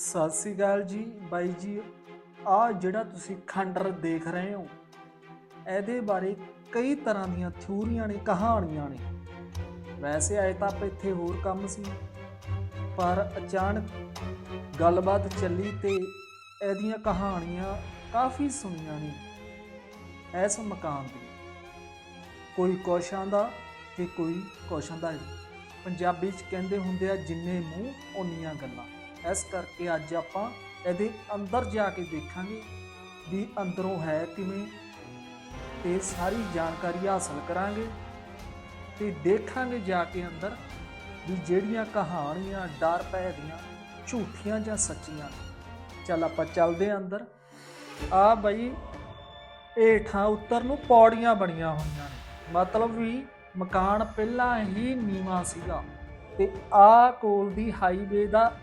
ਸਤਿ ਸ੍ਰੀ ਅਕਾਲ ਜੀ ਬਾਈ ਜੀ। ਆ ਜਿਹੜਾ ਤੁਸੀਂ ਖੰਡਰ ਦੇਖ ਰਹੇ ਹੋ, ਇਹਦੇ ਬਾਰੇ ਕਈ ਤਰ੍ਹਾਂ ਦੀਆਂ ਥਿਊਰੀਆਂ ਨੇ, ਕਹਾਣੀਆਂ ਨੇ। ਵੈਸੇ ਆਏ ਤਾਂ ਆਪਾਂ ਇੱਥੇ ਹੋਰ ਕੰਮ ਸੀ, ਪਰ ਅਚਾਨਕ ਗੱਲਬਾਤ ਚੱਲੀ ਤੇ ਇਹਦੀਆਂ ਕਹਾਣੀਆਂ ਕਾਫੀ ਸੁਣੀਆਂ ਨੇ ਇਸ ਮਕਾਨ ਦੀ। ਕੋਈ ਕੋਸ਼ਾਂ ਦਾ ਤੇ ਕੋਈ ਕੋਸ਼ਾਂ ਦਾ ਪੰਜਾਬੀ ਚ ਕਹਿੰਦੇ ਹੁੰਦੇ ਆ, ਜਿੰਨੇ ਮੂੰਹ, ਓਨੀਆਂ ਗੱਲਾਂ। ਇਸ ਕਰਕੇ ਅੱਜ ਆਪਾਂ ਇਹਦੇ ਅੰਦਰ ਜਾ ਕੇ ਦੇਖਾਂਗੇ ਵੀ ਅੰਦਰੋਂ ਹੈ ਕਿਵੇਂ ਤੇ ਸਾਰੀ ਜਾਣਕਾਰੀ ਹਾਸਲ ਕਰਾਂਗੇ ਤੇ ਦੇਖਾਂਗੇ ਜਾ ਕੇ ਅੰਦਰ ਵੀ ਜਿਹੜੀਆਂ ਕਹਾਣੀਆਂ, ਡਰ ਭੈ ਦੀਆਂ ਝੂਠੀਆਂ ਜਾਂ ਸੱਚੀਆਂ ਚੱਲ ਆਪਾਂ ਚੱਲਦੇ ਆਂ ਅੰਦਰ। ਆ ਬਈ, ਹੇਠਾਂ ਉੱਤਰ ਨੂੰ ਪੌੜੀਆਂ ਬਣੀਆਂ ਹੋਈਆਂ ਨੇ। ਮਤਲਬ ਵੀ ਮਕਾਨ ਪਹਿਲਾਂ ਹੀ ਨੀਵਾਂ ਸੀਗਾ। ਤੇ ਆ ਕੋਲ ਦੀ ਹਾਈਵੇ ਦਾ